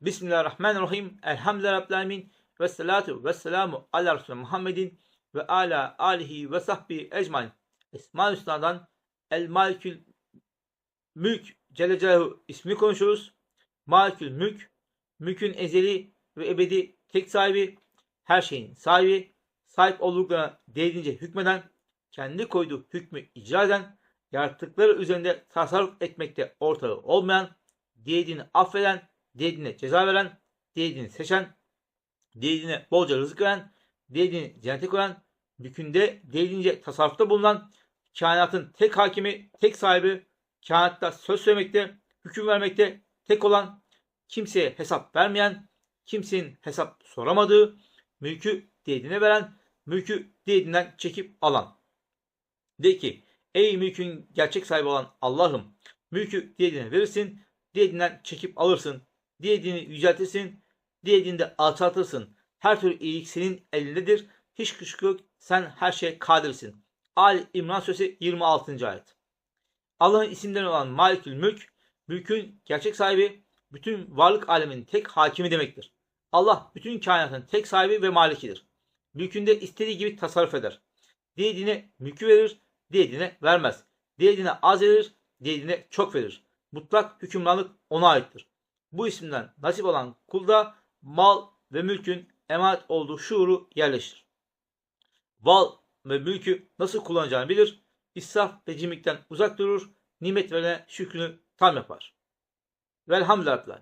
Bismillahirrahmanirrahim. Elhamdülillahi Rabbil. Ve salatu ve selamu ala Resulü Muhammedin ve ala alihi ve sahbihi ecmain. Hüsna'dan El Malikül Mülk Celle ismi konuşuruz. Malikül Mülk, mülkün ezeli ve ebedi tek sahibi, her şeyin sahibi, sahip olduklarına değdiğince hükmeden, kendi koyduğu hükmü icra eden, yarattıkları üzerinde tasarruf etmekte ortağı olmayan, dilediğini affeden, dilediğine ceza veren, dilediğini seçen, dilediğine bolca rızık veren, dilediğini cennete koyan, mülkünde dilediğince tasarrufta bulunan, kainatın tek hakimi, tek sahibi, kainatta söz söylemekte, hüküm vermekte, tek olan, kimseye hesap vermeyen, kimsenin hesap soramadığı, mülkü dilediğine veren, mülkü dilediğinden çekip alan. De ki, ey mülkün gerçek sahibi olan Allah'ım, mülkü dilediğine verirsin, dilediğinden çekip alırsın, dilediğini yüceltirsin, dilediğini de alçaltırsın. Her türlü iyilik senin elindedir. Hiç kuşku yok, sen her şeye kadirsin. Ali İmran Suresi 26. ayet. Allah'ın isimleri olan Malikül Mülk, mülkün gerçek sahibi, bütün varlık aleminin tek hakimi demektir. Allah bütün kainatın tek sahibi ve malikidir. Mülkünde istediği gibi tasarruf eder. Dilediğine mülkü verir, dilediğine vermez. Dilediğine az verir, dilediğine çok verir. Mutlak hükümranlık ona aittir. Bu isimden nasip olan kulda mal ve mülkün emanet olduğu şuuru yerleşir. Mal ve mülkü nasıl kullanacağını bilir, israf ve cimrikten uzak durur, nimet verene şükrünü tam yapar. Velhamdülillah.